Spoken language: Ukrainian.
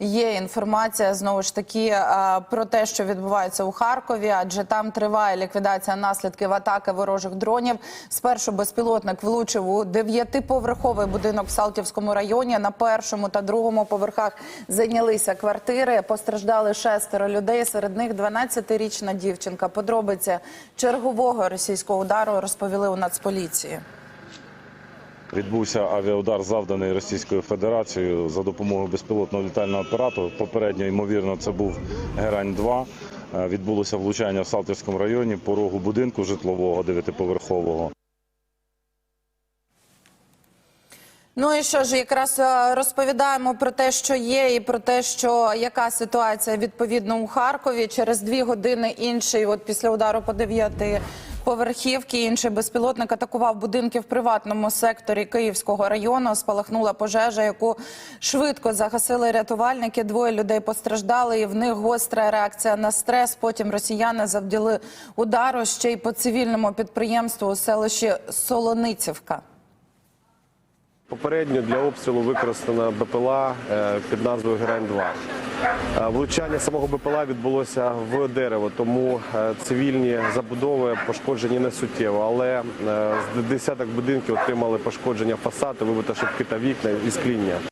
є інформація знову ж таки е, про те, що відбувається у Харкові, адже там триває ліквідація наслідків атаки ворожих дронів. Спершу безпілотник влучив у дев'ятиповерховий будинок в Салтівському районі. На першому та другому поверхах зайнялися квартири. Постраждали шестеро людей. Серед них 12-річна дівчинка. Подробиці чергового російського удару розповіли у Нацполіції. Відбувся авіаудар, завданий Російською Федерацією за допомогою безпілотного літального апарату. Попередньо, ймовірно, це був Герань-2. Е, Відбулося влучання в Салтівському районі по рогу будинку житлового дев'ятиповерхового. Ну і що ж, якраз е, розповідаємо про те, що є, і про те, що яка ситуація відповідно у Харкові. Через дві години інший, от після удару по дев'яти поверхівки, інший безпілотник атакував будинки в приватному секторі Київського району. Спалахнула пожежа, яку швидко загасили рятувальники. Двоє людей постраждали, і в них гостра реакція на стрес. Потім росіяни завділи удару ще й по цивільному підприємству у селищі Солоницівка. Попередньо для обстрілу використана БПЛА е, під назвою Герань-2. Е, Влучання самого БПЛА відбулося в дерево, тому е, цивільні забудови пошкоджені не суттєво, але з десяток будинків отримали пошкодження фасаду, вибито шибки та вікна і скління.